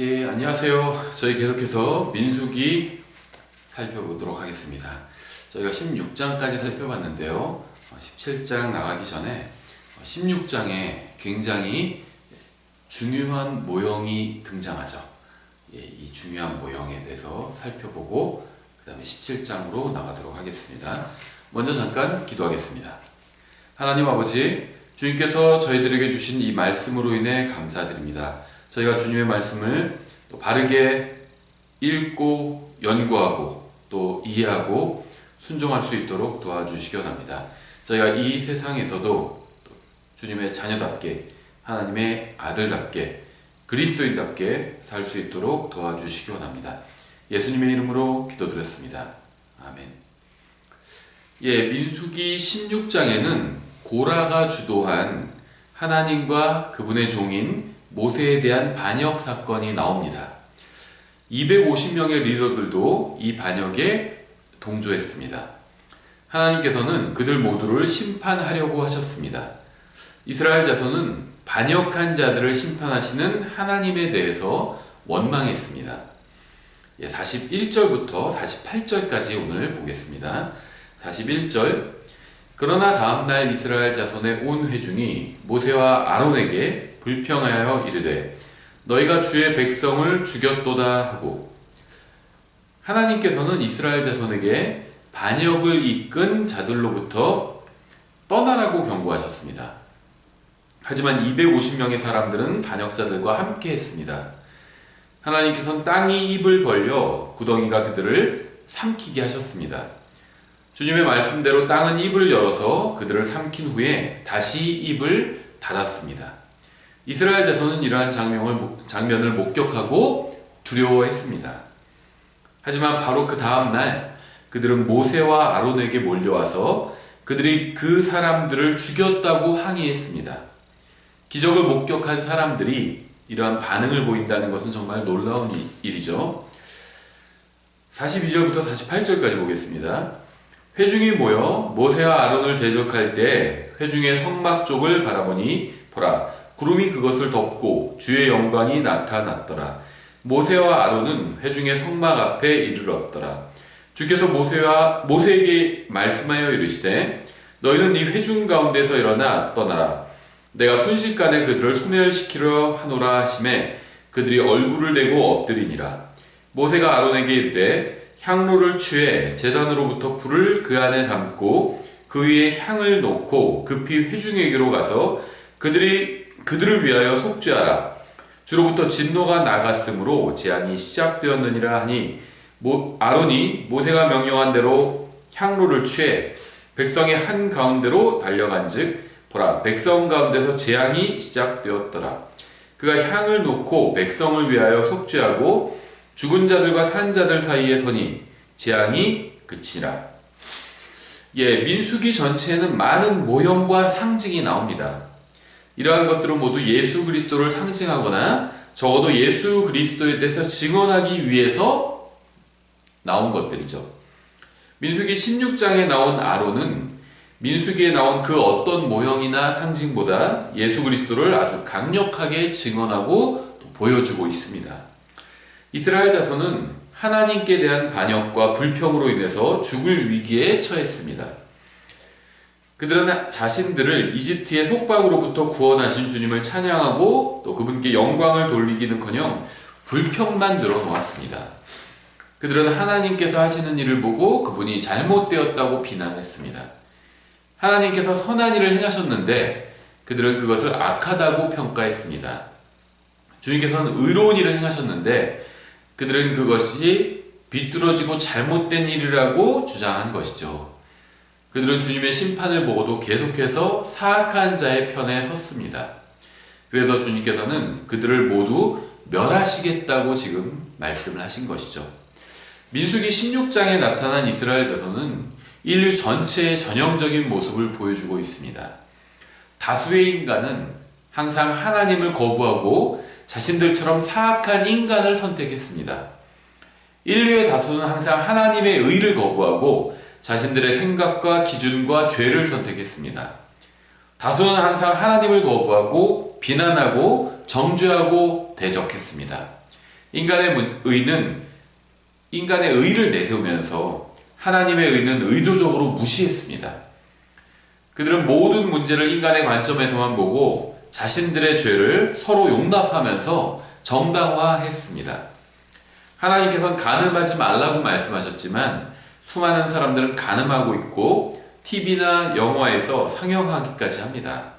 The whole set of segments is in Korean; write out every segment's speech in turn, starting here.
예, 안녕하세요. 저희 계속해서 민수기 살펴보도록 하겠습니다. 저희가 16장까지 살펴봤는데요. 17장 나가기 전에 16장에 굉장히 중요한 모형이 등장하죠. 예, 이 중요한 모형에 대해서 살펴보고 그 다음에 17장으로 나가도록 하겠습니다. 먼저 잠깐 기도하겠습니다. 하나님 아버지, 주님께서 저희들에게 주신 이 말씀으로 인해 감사드립니다. 저희가 주님의 말씀을 또 바르게 읽고 연구하고 또 이해하고 순종할 수 있도록 도와주시기 원합니다. 저희가 이 세상에서도 주님의 자녀답게 하나님의 아들답게 그리스도인답게 살 수 있도록 도와주시기 원합니다. 예수님의 이름으로 기도드렸습니다. 아멘. 예, 민수기 16장에는 고라가 주도한 하나님과 그분의 종인 모세에 대한 반역 사건이 나옵니다. 250명의 리더들도 이 반역에 동조했습니다. 하나님께서는 그들 모두를 심판하려고 하셨습니다. 이스라엘 자손은 반역한 자들을 심판하시는 하나님에 대해서 원망했습니다. 41절부터 48절까지 오늘 보겠습니다. 41절 그러나 다음날 이스라엘 자손의 온 회중이 모세와 아론에게 불평하여 이르되 너희가 주의 백성을 죽였도다 하고 하나님께서는 이스라엘 자손에게 반역을 이끈 자들로부터 떠나라고 경고하셨습니다. 하지만 250명의 사람들은 반역자들과 함께 했습니다. 하나님께서는 땅이 입을 벌려 구덩이가 그들을 삼키게 하셨습니다. 주님의 말씀대로 땅은 입을 열어서 그들을 삼킨 후에 다시 입을 닫았습니다. 이스라엘 자손은 이러한 장면을, 장면을 목격하고 두려워했습니다. 하지만 바로 그 다음날 그들은 모세와 아론에게 몰려와서 그들이 그 사람들을 죽였다고 항의했습니다. 기적을 목격한 사람들이 이러한 반응을 보인다는 것은 정말 놀라운 일이죠. 42절부터 48절까지 보겠습니다. 회중이 모여 모세와 아론을 대적할 때 회중의 성막 쪽을 바라보니 보라 구름이 그것을 덮고 주의 영광이 나타났더라. 모세와 아론은 회중의 성막 앞에 이르렀더라. 주께서 모세와 모세에게 말씀하여 이르시되 너희는 이 회중 가운데서 일어나 떠나라. 내가 순식간에 그들을 소멸시키려 하노라 하심에 그들이 얼굴을 대고 엎드리니라. 모세가 아론에게 이르되 향로를 취해 제단으로부터 불을 그 안에 담고 그 위에 향을 놓고 급히 회중에게로 가서 그들이 그들을 위하여 속죄하라. 주로부터 진노가 나갔으므로 재앙이 시작되었느니라 하니 모, 아론이 모세가 명령한 대로 향로를 취해 백성의 한 가운데로 달려간즉 보라 백성 가운데서 재앙이 시작되었더라. 그가 향을 놓고 백성을 위하여 속죄하고 죽은 자들과 산 자들 사이에 서니 재앙이 그치라. 예, 민수기 전체에는 많은 모형과 상징이 나옵니다. 이러한 것들은 모두 예수 그리스도를 상징하거나 적어도 예수 그리스도에 대해서 증언하기 위해서 나온 것들이죠. 민수기 16장에 나온 아론은 민수기에 나온 그 어떤 모형이나 상징보다 예수 그리스도를 아주 강력하게 증언하고 보여주고 있습니다. 이스라엘 자손은 하나님께 대한 반역과 불평으로 인해서 죽을 위기에 처했습니다. 그들은 자신들을 이집트의 속박으로부터 구원하신 주님을 찬양하고 또 그분께 영광을 돌리기는커녕 불평만 늘어놓았습니다. 그들은 하나님께서 하시는 일을 보고 그분이 잘못되었다고 비난했습니다. 하나님께서 선한 일을 행하셨는데 그들은 그것을 악하다고 평가했습니다. 주님께서는 의로운 일을 행하셨는데 그들은 그것이 비뚤어지고 잘못된 일이라고 주장한 것이죠. 그들은 주님의 심판을 보고도 계속해서 사악한 자의 편에 섰습니다. 그래서 주님께서는 그들을 모두 멸하시겠다고 지금 말씀을 하신 것이죠. 민수기 16장에 나타난 이스라엘 자손은 인류 전체의 전형적인 모습을 보여주고 있습니다. 다수의 인간은 항상 하나님을 거부하고 자신들처럼 사악한 인간을 선택했습니다. 인류의 다수는 항상 하나님의 의를 거부하고 자신들의 생각과 기준과 죄를 선택했습니다. 다수는 항상 하나님을 거부하고 비난하고 정죄하고 대적했습니다. 인간의 문- 의는 인간의 의를 내세우면서 하나님의 의는 의도적으로 무시했습니다. 그들은 모든 문제를 인간의 관점에서만 보고 자신들의 죄를 서로 용납하면서 정당화했습니다. 하나님께서는 가늠하지 말라고 말씀하셨지만 수많은 사람들은 가늠하고 있고 TV나 영화에서 상영하기까지 합니다.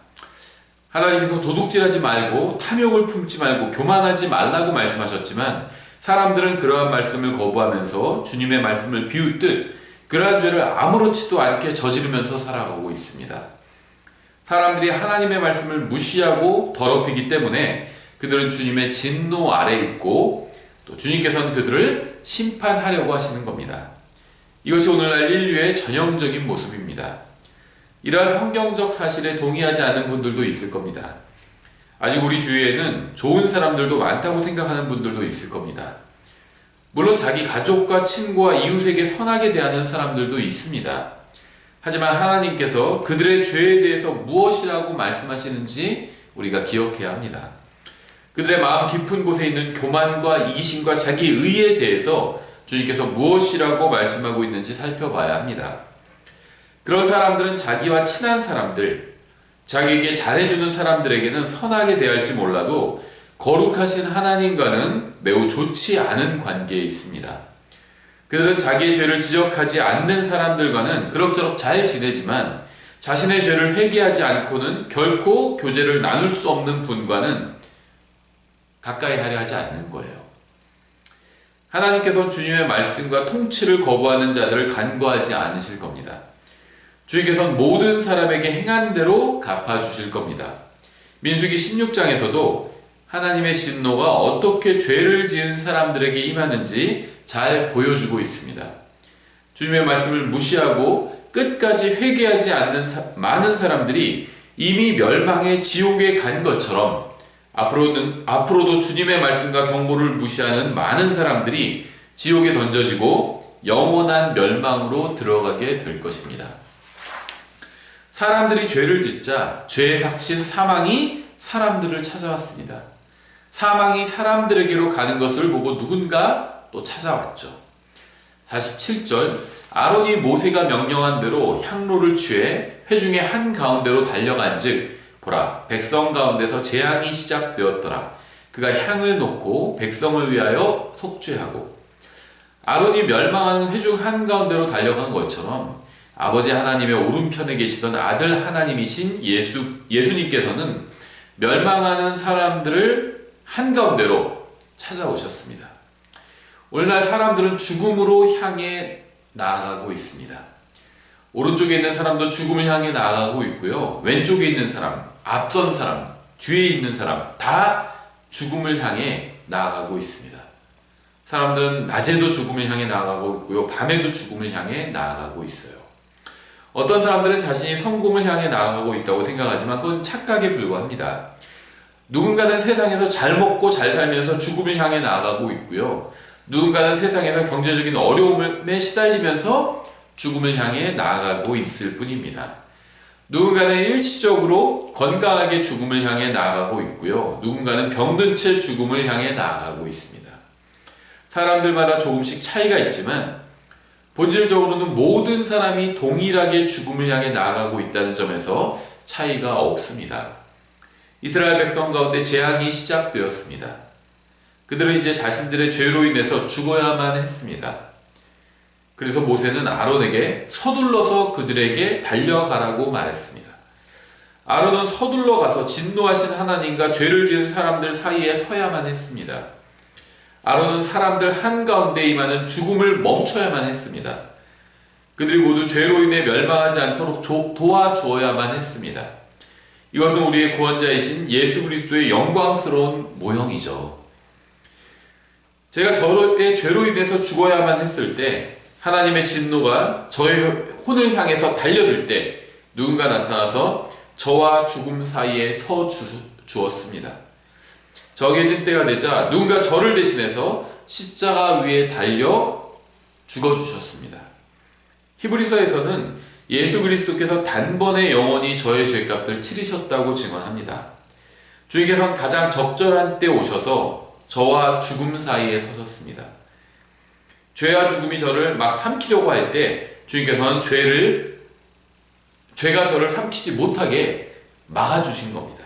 하나님께서 도둑질하지 말고 탐욕을 품지 말고 교만하지 말라고 말씀하셨지만 사람들은 그러한 말씀을 거부하면서 주님의 말씀을 비웃듯 그러한 죄를 아무렇지도 않게 저지르면서 살아가고 있습니다. 사람들이 하나님의 말씀을 무시하고 더럽히기 때문에 그들은 주님의 진노 아래 있고 또 주님께서는 그들을 심판하려고 하시는 겁니다. 이것이 오늘날 인류의 전형적인 모습입니다. 이러한 성경적 사실에 동의하지 않는 분들도 있을 겁니다. 아직 우리 주위에는 좋은 사람들도 많다고 생각하는 분들도 있을 겁니다. 물론 자기 가족과 친구와 이웃에게 선하게 대하는 사람들도 있습니다. 하지만 하나님께서 그들의 죄에 대해서 무엇이라고 말씀하시는지 우리가 기억해야 합니다. 그들의 마음 깊은 곳에 있는 교만과 이기심과 자기 의에 대해서 주님께서 무엇이라고 말씀하고 있는지 살펴봐야 합니다. 그런 사람들은 자기와 친한 사람들, 자기에게 잘해주는 사람들에게는 선하게 대할지 몰라도 거룩하신 하나님과는 매우 좋지 않은 관계에 있습니다. 그들은 자기의 죄를 지적하지 않는 사람들과는 그럭저럭 잘 지내지만 자신의 죄를 회개하지 않고는 결코 교제를 나눌 수 없는 분과는 가까이 하려 하지 않는 거예요. 하나님께서는 주님의 말씀과 통치를 거부하는 자들을 간과하지 않으실 겁니다. 주님께서는 모든 사람에게 행한 대로 갚아주실 겁니다. 민수기 16장에서도 하나님의 진노가 어떻게 죄를 지은 사람들에게 임하는지 잘 보여주고 있습니다. 주님의 말씀을 무시하고 끝까지 회개하지 않는 사- 많은 사람들이 이미 멸망의 지옥에 간 것처럼 앞으로는 앞으로도 주님의 말씀과 경고를 무시하는 많은 사람들이 지옥에 던져지고 영원한 멸망으로 들어가게 될 것입니다. 사람들이 죄를 짓자 죄의 삭신 사망이 사람들을 찾아왔습니다. 사망이 사람들에게로 가는 것을 보고 누군가 또 찾아왔죠. 47절 아론이 모세가 명령한 대로 향로를 취해 회중의 한 가운데로 달려간즉 보라 백성 가운데서 재앙이 시작되었더라. 그가 향을 놓고 백성을 위하여 속죄하고 아론이 멸망하는 회중 한 가운데로 달려간 것처럼 아버지 하나님의 오른편에 계시던 아들 하나님이신 예수 예수님께서는 멸망하는 사람들을 한 가운데로 찾아오셨습니다. 오늘날 사람들은 죽음으로 향해 나아가고 있습니다. 오른쪽에 있는 사람도 죽음을 향해 나아가고 있고요. 왼쪽에 있는 사람, 앞선 사람, 뒤에 있는 사람 다 죽음을 향해 나아가고 있습니다. 사람들은 낮에도 죽음을 향해 나아가고 있고요. 밤에도 죽음을 향해 나아가고 있어요. 어떤 사람들은 자신이 성공을 향해 나아가고 있다고 생각하지만 그건 착각에 불과합니다. 누군가는 세상에서 잘 먹고 잘 살면서 죽음을 향해 나아가고 있고요. 누군가는 세상에서 경제적인 어려움에 시달리면서 죽음을 향해 나아가고 있을 뿐입니다. 누군가는 일시적으로 건강하게 죽음을 향해 나아가고 있고요. 누군가는 병든 채 죽음을 향해 나아가고 있습니다. 사람들마다 조금씩 차이가 있지만 본질적으로는 모든 사람이 동일하게 죽음을 향해 나아가고 있다는 점에서 차이가 없습니다. 이스라엘 백성 가운데 재앙이 시작되었습니다. 그들은 이제 자신들의 죄로 인해서 죽어야만 했습니다. 그래서 모세는 아론에게 서둘러서 그들에게 달려가라고 말했습니다. 아론은 서둘러 가서 진노하신 하나님과 죄를 지은 사람들 사이에 서야만 했습니다. 아론은 사람들 한가운데 임하는 죽음을 멈춰야만 했습니다. 그들이 모두 죄로 인해 멸망하지 않도록 조- 도와주어야만 했습니다. 이것은 우리의 구원자이신 예수 그리스도의 영광스러운 모형이죠. 제가 저의 죄로 인해서 죽어야만 했을 때 하나님의 진노가 저의 혼을 향해서 달려들 때 누군가 나타나서 저와 죽음 사이에 서 주, 주었습니다. 정해진 때가 되자 누군가 저를 대신해서 십자가 위에 달려 죽어주셨습니다. 히브리서에서는 예수 그리스도께서 단번에 영원히 저의 죄값을 치르셨다고 증언합니다. 주님께서는 가장 적절한 때 오셔서 저와 죽음 사이에 서셨습니다. 죄와 죽음이 저를 막 삼키려고 할 때 주님께서는 죄를 죄가 저를 삼키지 못하게 막아주신 겁니다.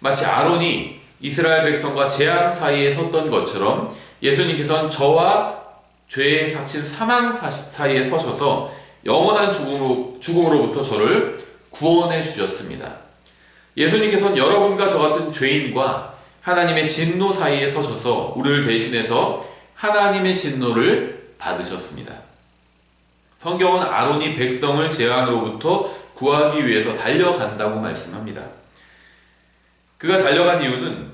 마치 아론이 이스라엘 백성과 재앙 사이에 섰던 것처럼 예수님께서는 저와 죄의 삭신 사망 사이에 서셔서 영원한 죽음으로, 죽음으로부터 저를 구원해 주셨습니다. 예수님께서는 여러분과 저 같은 죄인과 하나님의 진노 사이에 서셔서 우리를 대신해서 하나님의 진노를 받으셨습니다. 성경은 아론이 백성을 재앙으로부터 구하기 위해서 달려간다고 말씀합니다. 그가 달려간 이유는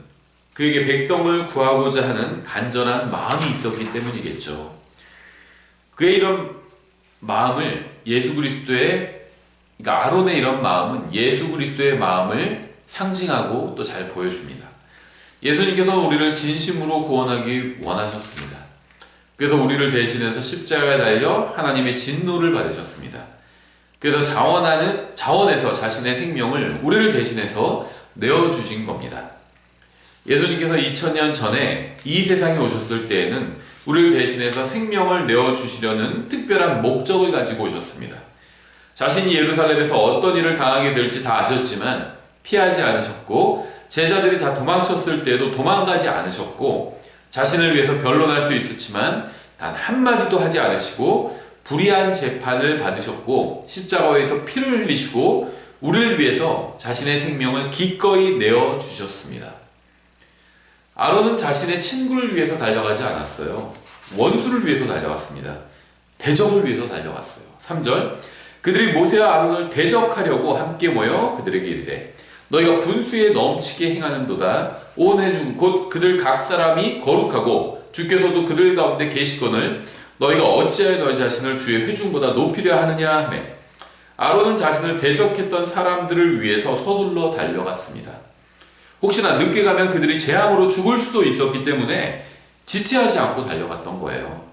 그에게 백성을 구하고자 하는 간절한 마음이 있었기 때문이겠죠. 그의 이런 마음을 예수 그리스도의 그러니까 아론의 이런 마음은 예수 그리스도의 마음을 상징하고 또 잘 보여줍니다. 예수님께서 우리를 진심으로 구원하기 원하셨습니다. 그래서 우리를 대신해서 십자가에 달려 하나님의 진노를 받으셨습니다. 그래서 자원하는 자원에서 자신의 생명을 우리를 대신해서 내어 주신 겁니다. 예수님께서 2000년 전에 이 세상에 오셨을 때에는 우리를 대신해서 생명을 내어 주시려는 특별한 목적을 가지고 오셨습니다. 자신이 예루살렘에서 어떤 일을 당하게 될지 다 아셨지만 피하지 않으셨고 제자들이 다 도망쳤을 때도 도망가지 않으셨고 자신을 위해서 변론할 수 있었지만 단 한마디도 하지 않으시고 불의한 재판을 받으셨고 십자가에서 피를 흘리시고 우리를 위해서 자신의 생명을 기꺼이 내어 주셨습니다. 아론은 자신의 친구를 위해서 달려가지 않았어요. 원수를 위해서 달려갔습니다. 대적을 위해서 달려갔어요. 3절 그들이 모세와 아론을 대적하려고 함께 모여 그들에게 이르되 너희가 분수에 넘치게 행하는도다 온 해중 곧 그들 각 사람이 거룩하고 주께서도 그들 가운데 계시거늘 너희가 어찌하여 너희 자신을 주의 회중보다 높이려 하느냐 하며 아론은 자신을 대적했던 사람들을 위해서 서둘러 달려갔습니다. 혹시나 늦게 가면 그들이 재앙으로 죽을 수도 있었기 때문에 지체하지 않고 달려갔던 거예요.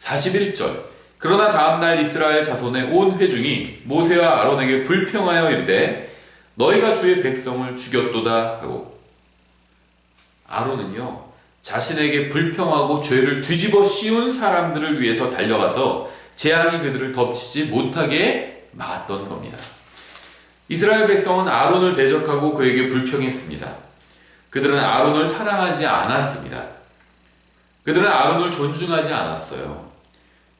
41절 그러나 다음날 이스라엘 자손의 온 회중이 모세와 아론에게 불평하여 이르되 너희가 주의 백성을 죽였도다 하고 아론은요 자신에게 불평하고 죄를 뒤집어 씌운 사람들을 위해서 달려가서 재앙이 그들을 덮치지 못하게 막았던 겁니다. 이스라엘 백성은 아론을 대적하고 그에게 불평했습니다. 그들은 아론을 사랑하지 않았습니다. 그들은 아론을 존중하지 않았어요.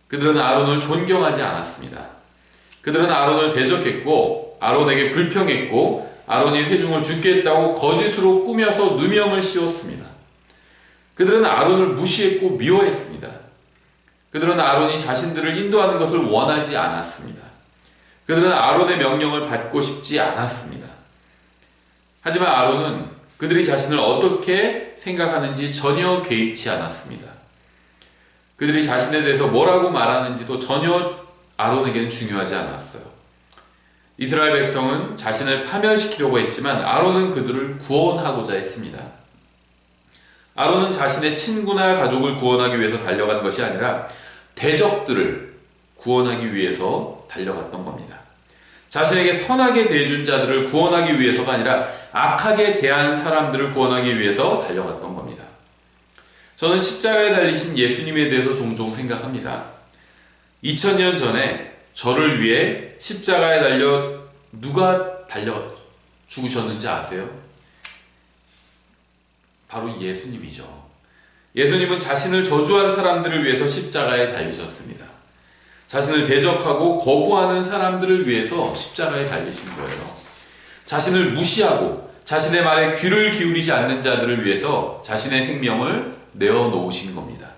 그들은 아론을 존경하지 않았습니다. 그들은 아론을 대적했고 아론에게 불평했고 아론이 회중을 죽게 했다고 거짓으로 꾸며서 누명을 씌웠습니다. 그들은 아론을 무시했고 미워했습니다. 그들은 아론이 자신들을 인도하는 것을 원하지 않았습니다. 그들은 아론의 명령을 받고 싶지 않았습니다. 하지만 아론은 그들이 자신을 어떻게 생각하는지 전혀 개의치 않았습니다. 그들이 자신에 대해서 뭐라고 말하는지도 전혀 아론에겐 중요하지 않았어요. 이스라엘 백성은 자신을 파멸시키려고 했지만 아론은 그들을 구원하고자 했습니다. 아론은 자신의 친구나 가족을 구원하기 위해서 달려간 것이 아니라 대적들을 구원하기 위해서 달려갔던 겁니다. 자신에게 선하게 대해준 자들을 구원하기 위해서가 아니라 악하게 대한 사람들을 구원하기 위해서 달려갔던 겁니다. 저는 십자가에 달리신 예수님에 대해서 종종 생각합니다. 2000년 전에 저를 위해 십자가에 달려 누가 달려 죽으셨는지 아세요? 바로 예수님이죠. 예수님은 자신을 저주한 사람들을 위해서 십자가에 달리셨습니다. 자신을 대적하고 거부하는 사람들을 위해서 십자가에 달리신 거예요. 자신을 무시하고 자신의 말에 귀를 기울이지 않는 자들을 위해서 자신의 생명을 내어 놓으신 겁니다.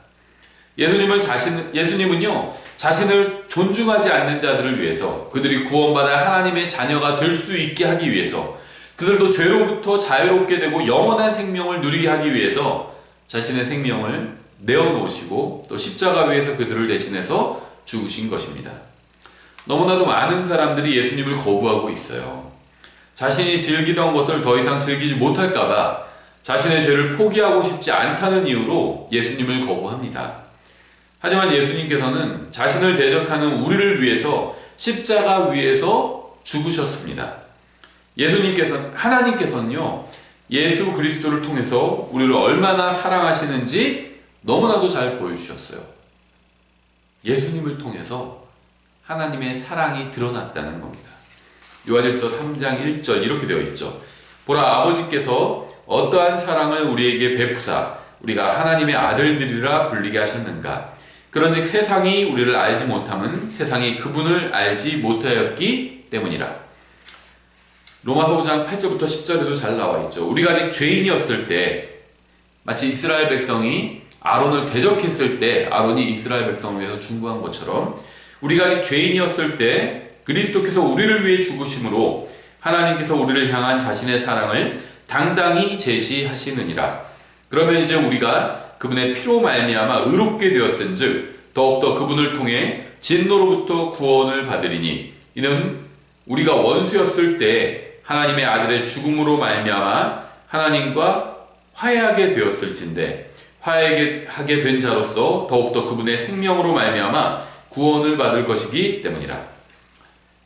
예수님은 자신, 예수님은요, 자신을 존중하지 않는 자들을 위해서 그들이 구원받아 하나님의 자녀가 될 수 있게 하기 위해서 그들도 죄로부터 자유롭게 되고 영원한 생명을 누리게 하기 위해서 자신의 생명을 내어놓으시고 또 십자가 위에서 그들을 대신해서 죽으신 것입니다. 너무나도 많은 사람들이 예수님을 거부하고 있어요. 자신이 즐기던 것을 더 이상 즐기지 못할까봐 자신의 죄를 포기하고 싶지 않다는 이유로 예수님을 거부합니다. 하지만 예수님께서는 자신을 대적하는 우리를 위해서 십자가 위에서 죽으셨습니다. 예수님께서 하나님께서는요 예수 그리스도를 통해서 우리를 얼마나 사랑하시는지 너무나도 잘 보여주셨어요. 예수님을 통해서 하나님의 사랑이 드러났다는 겁니다. 요한일서 3장 1절 이렇게 되어 있죠. 보라 아버지께서 어떠한 사랑을 우리에게 베푸사 우리가 하나님의 아들들이라 불리게 하셨는가 그런즉 세상이 우리를 알지 못함은 세상이 그분을 알지 못하였기 때문이라. 로마서 5장 8절부터 10절에도 잘 나와 있죠. 우리가 아직 죄인이었을 때 마치 이스라엘 백성이 아론을 대적했을 때 아론이 이스라엘 백성을 위해서 중보한 것처럼 우리가 아직 죄인이었을 때 그리스도께서 우리를 위해 죽으심으로 하나님께서 우리를 향한 자신의 사랑을 당당히 제시하시느니라. 그러면 이제 우리가 그분의 피로 말미암아 의롭게 되었은즉 더욱더 그분을 통해 진노로부터 구원을 받으리니 이는 우리가 원수였을 때 하나님의 아들의 죽음으로 말미암아 하나님과 화해하게 되었을진데 화해하게 된 자로서 더욱더 그분의 생명으로 말미암아 구원을 받을 것이기 때문이라.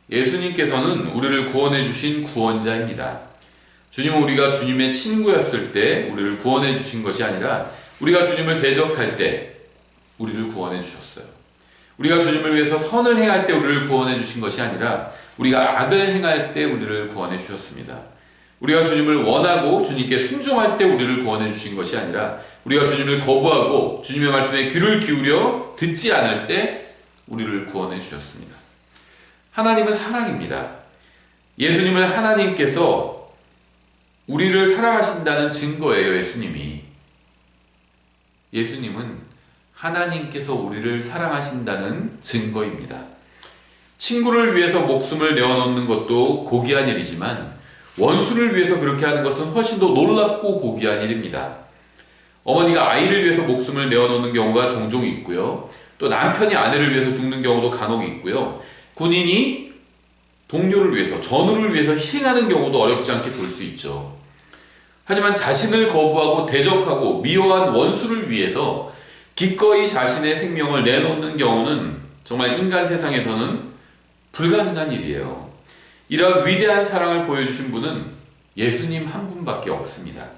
예수님께서는 우리를 구원해 주신 구원자입니다. 주님은 우리가 주님의 친구였을 때 우리를 구원해 주신 것이 아니라 우리가 주님을 대적할 때 우리를 구원해 주셨어요. 우리가 주님을 위해서 선을 행할 때 우리를 구원해 주신 것이 아니라 우리가 악을 행할 때 우리를 구원해 주셨습니다. 우리가 주님을 원하고 주님께 순종할 때 우리를 구원해 주신 것이 아니라 우리가 주님을 거부하고 주님의 말씀에 귀를 기울여 듣지 않을 때 우리를 구원해 주셨습니다. 하나님은 사랑입니다. 예수님을 하나님께서 우리를 사랑하신다는 증거예요, 예수님이. 예수님은 하나님께서 우리를 사랑하신다는 증거입니다. 친구를 위해서 목숨을 내어놓는 것도 고귀한 일이지만 원수를 위해서 그렇게 하는 것은 훨씬 더 놀랍고 고귀한 일입니다. 어머니가 아이를 위해서 목숨을 내어놓는 경우가 종종 있고요. 또 남편이 아내를 위해서 죽는 경우도 간혹 있고요. 군인이 동료를 위해서, 전우를 위해서 희생하는 경우도 어렵지 않게 볼 수 있죠. 하지만 자신을 거부하고 대적하고 미워한 원수를 위해서 기꺼이 자신의 생명을 내놓는 경우는 정말 인간 세상에서는 불가능한 일이에요. 이런 위대한 사랑을 보여주신 분은 예수님 한 분밖에 없습니다.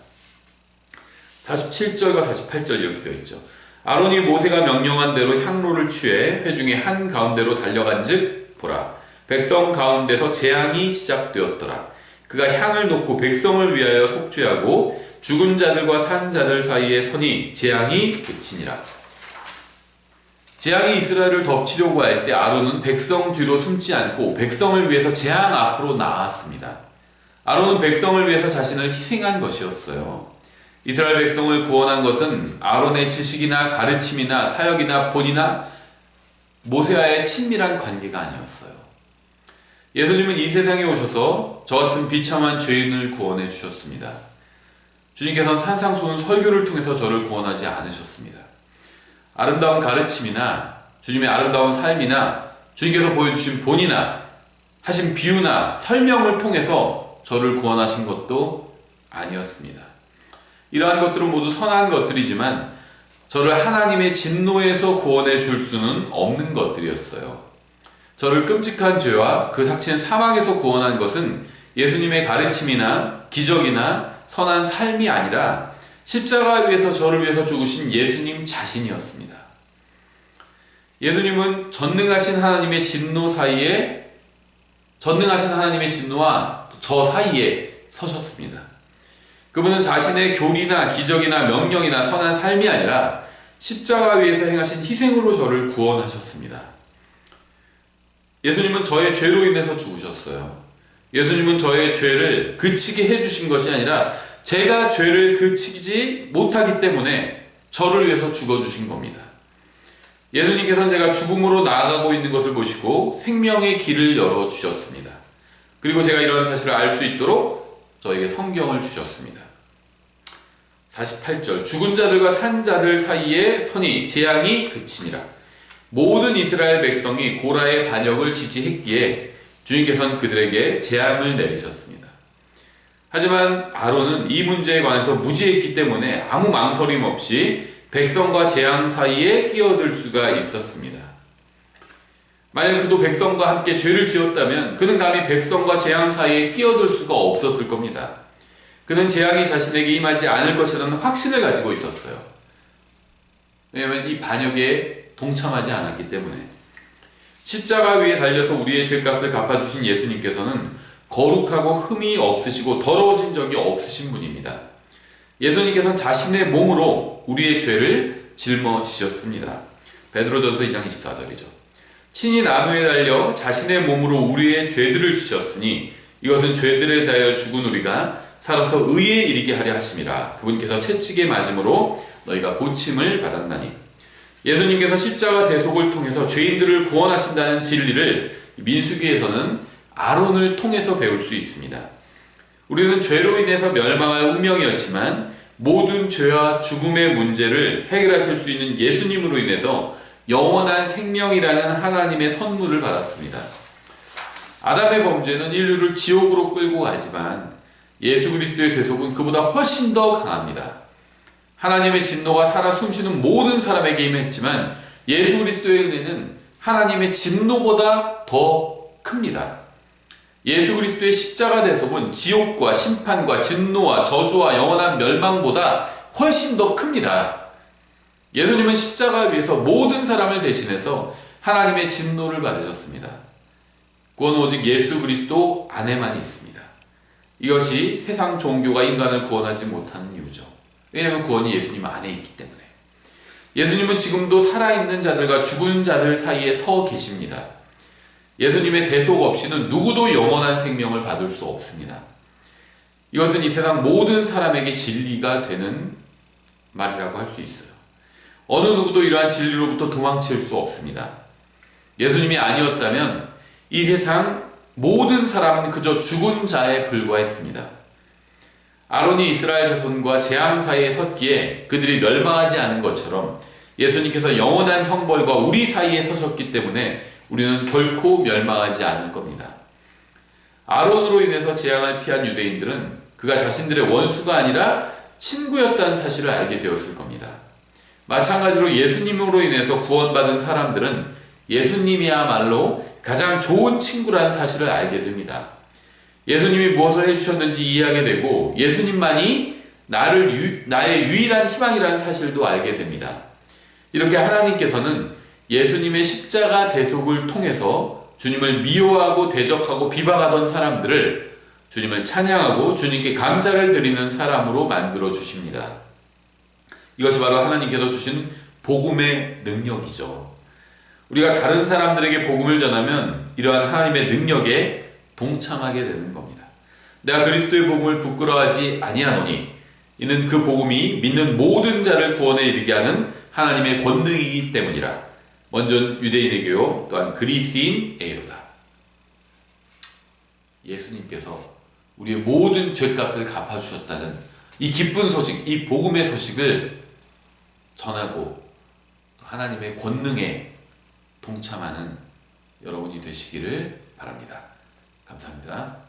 47절과 48절 이렇게 되어 있죠. 아론이 모세가 명령한 대로 향로를 취해 회중의 한 가운데로 달려간 즉 보라 백성 가운데서 재앙이 시작되었더라. 그가 향을 놓고 백성을 위하여 속죄하고 죽은 자들과 산 자들 사이에 서니 재앙이 그치니라. 재앙이 이스라엘을 덮치려고 할 때 아론은 백성 뒤로 숨지 않고 백성을 위해서 재앙 앞으로 나왔습니다. 아론은 백성을 위해서 자신을 희생한 것이었어요. 이스라엘 백성을 구원한 것은 아론의 지식이나 가르침이나 사역이나 본이나 모세와의 친밀한 관계가 아니었어요. 예수님은 이 세상에 오셔서 저 같은 비참한 죄인을 구원해 주셨습니다. 주님께서는 산상수훈 설교를 통해서 저를 구원하지 않으셨습니다. 아름다운 가르침이나 주님의 아름다운 삶이나 주님께서 보여주신 본이나 하신 비유나 설명을 통해서 저를 구원하신 것도 아니었습니다. 이러한 것들은 모두 선한 것들이지만 저를 하나님의 진노에서 구원해 줄 수는 없는 것들이었어요. 저를 끔찍한 죄와 그 삭친 사망에서 구원한 것은 예수님의 가르침이나 기적이나 선한 삶이 아니라 십자가 위에서 저를 위해서 죽으신 예수님 자신이었습니다. 예수님은 전능하신 하나님의 진노 사이에 전능하신 하나님의 진노와 저 사이에 서셨습니다. 그분은 자신의 교리나 기적이나 명령이나 선한 삶이 아니라 십자가 위에서 행하신 희생으로 저를 구원하셨습니다. 예수님은 저의 죄로 인해서 죽으셨어요. 예수님은 저의 죄를 그치게 해주신 것이 아니라 제가 죄를 그치지 못하기 때문에 저를 위해서 죽어주신 겁니다. 예수님께서는 제가 죽음으로 나아가고 있는 것을 보시고 생명의 길을 열어주셨습니다. 그리고 제가 이런 사실을 알 수 있도록 저에게 성경을 주셨습니다. 48절 죽은 자들과 산 자들 사이에 선이 재앙이 그치니라. 모든 이스라엘 백성이 고라의 반역을 지지했기에 주님께서는 그들에게 재앙을 내리셨습니다. 하지만 아론은 이 문제에 관해서 무지했기 때문에 아무 망설임 없이 백성과 재앙 사이에 끼어들 수가 있었습니다. 만약 그도 백성과 함께 죄를 지었다면 그는 감히 백성과 재앙 사이에 끼어들 수가 없었을 겁니다. 그는 재앙이 자신에게 임하지 않을 것이라는 확신을 가지고 있었어요. 왜냐하면 이 반역에 동참하지 않았기 때문에 십자가 위에 달려서 우리의 죄값을 갚아주신 예수님께서는 거룩하고 흠이 없으시고 더러워진 적이 없으신 분입니다. 예수님께서는 자신의 몸으로 우리의 죄를 짊어지셨습니다. 베드로전서 2장 24절이죠. 친히 나무에 달려 자신의 몸으로 우리의 죄들을 지셨으니 이것은 죄들에 대하여 죽은 우리가 살아서 의에 이르게 하려 하심이라. 그분께서 채찍에 맞음으로 너희가 고침을 받았나니. 예수님께서 십자가 대속을 통해서 죄인들을 구원하신다는 진리를 민수기에서는 아론을 통해서 배울 수 있습니다. 우리는 죄로 인해서 멸망할 운명이었지만 모든 죄와 죽음의 문제를 해결하실 수 있는 예수님으로 인해서 영원한 생명이라는 하나님의 선물을 받았습니다. 아담의 범죄는 인류를 지옥으로 끌고 가지만 예수 그리스도의 대속은 그보다 훨씬 더 강합니다. 하나님의 진노가 살아 숨쉬는 모든 사람에게 임했지만 예수 그리스도의 은혜는 하나님의 진노보다 더 큽니다. 예수 그리스도의 십자가 대속은 지옥과 심판과 진노와 저주와 영원한 멸망보다 훨씬 더 큽니다. 예수님은 십자가 위에서 모든 사람을 대신해서 하나님의 진노를 받으셨습니다. 구원 오직 예수 그리스도 안에만 있습니다. 이것이 세상 종교가 인간을 구원하지 못하는 이유죠. 왜냐하면 구원이 예수님 안에 있기 때문에. 예수님은 지금도 살아있는 자들과 죽은 자들 사이에 서 계십니다. 예수님의 대속 없이는 누구도 영원한 생명을 받을 수 없습니다. 이것은 이 세상 모든 사람에게 진리가 되는 말이라고 할 수 있어요. 어느 누구도 이러한 진리로부터 도망칠 수 없습니다. 예수님이 아니었다면 이 세상 모든 사람은 그저 죽은 자에 불과했습니다. 아론이 이스라엘 자손과 재앙 사이에 섰기에 그들이 멸망하지 않은 것처럼 예수님께서 영원한 형벌과 우리 사이에 서셨기 때문에 우리는 결코 멸망하지 않을 겁니다. 아론으로 인해서 재앙을 피한 유대인들은 그가 자신들의 원수가 아니라 친구였다는 사실을 알게 되었을 겁니다. 마찬가지로 예수님으로 인해서 구원받은 사람들은 예수님이야말로 가장 좋은 친구라는 사실을 알게 됩니다. 예수님이 무엇을 해주셨는지 이해하게 되고 예수님만이 나를 유, 나의 유일한 희망이라는 사실도 알게 됩니다. 이렇게 하나님께서는 예수님의 십자가 대속을 통해서 주님을 미워하고 대적하고 비방하던 사람들을 주님을 찬양하고 주님께 감사를 드리는 사람으로 만들어 주십니다. 이것이 바로 하나님께서 주신 복음의 능력이죠. 우리가 다른 사람들에게 복음을 전하면 이러한 하나님의 능력에 동참하게 되는 겁니다. 내가 그리스도의 복음을 부끄러워하지 아니하노니 이는 그 복음이 믿는 모든 자를 구원에 이르게 하는 하나님의 권능이기 때문이라. 먼저 유대인에게요, 또한 그리스인에게로다. 예수님께서 우리의 모든 죄값을 갚아주셨다는 이 기쁜 소식, 이 복음의 소식을 전하고 하나님의 권능에 동참하는 여러분이 되시기를 바랍니다. 감사합니다.